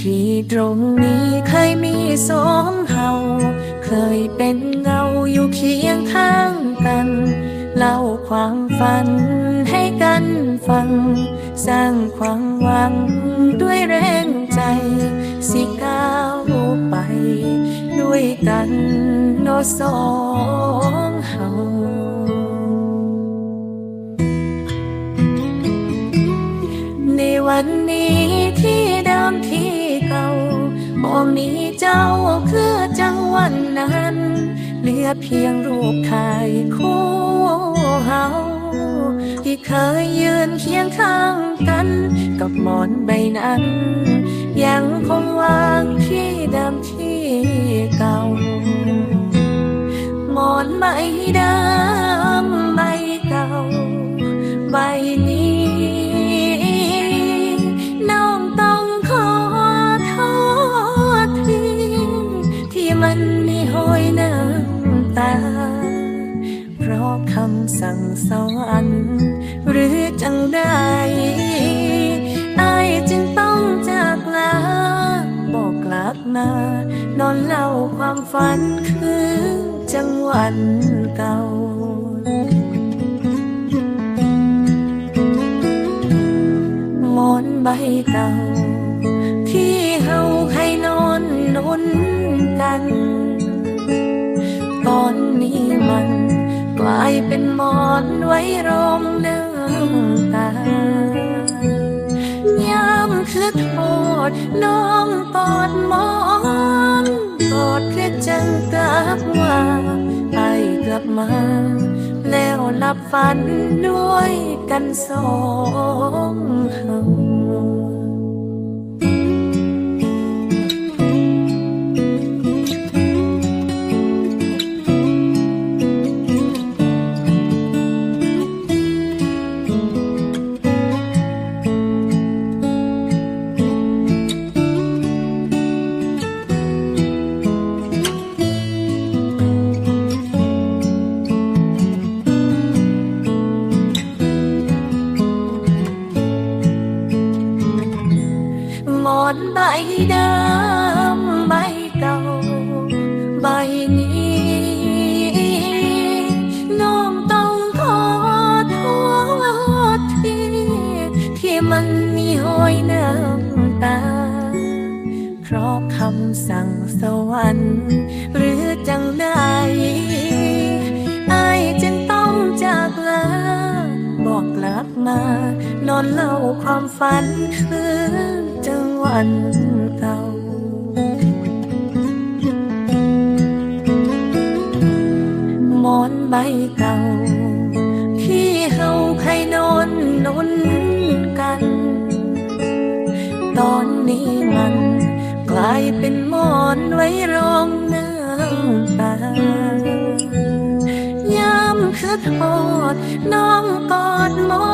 ที่ตรงนี้เคยมีสองเฮาเคยเป็นเงาอยู่เคียงข้างกัน เล่าความฝันให้กันฟัง สร้างความหวังด้วยแรงใจ สิก้าวไป ด้วยกันเนอสองเฮาในวันนี้ องนี้เจ้าคือจังวันนั้นเหลือเพียงรูปถ่ายคู่เฮาที่เคยยืนเคียงข้างกันกับหมอนใบนั้น ยังคงวางที่เดิมที่เก่าำสั่งสวรรค์หรือจังใดอายจึงต้องจากลาบอกกลับมานอนเล่าความฝันคือจังหวันเก่าหมอนใบเก่า ที่เฮาให้นอนนุนกัน ตอนนี้มัน เป็นหมอนไว้รองน้ำตายามคือโทษน้องกอดหมอนกอดคือจังกับว่าไอกลับมา แล้วหลับฝันด้วยกันสองเฮา นใบดำใบเก่าใบนี้น้องต้องขอโทษทีที่มันมีหอยน้ำตา เพราะคำสั่งสวรรค์ หรือจังใดอายจึงต้องจากลาบอกกลับมานอนเล่าความฝันคือ วันเก่าหมอนใบเก่า ที่เฮาเคยนอนนุนกัน ตอนนี้มันกลายเป็นหมอนไว้รองน้ำตายามคือโทษน้องกอดหมอ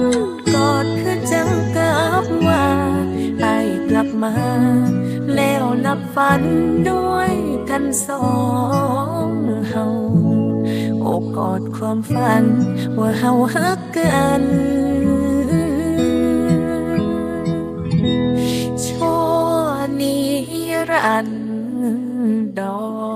น กอดคือ ลับมา แล้วนับฝันด้วยกันสองเฮาโอบกอดความฝัน ว่าเฮาฮักกันชั่วนิรันดร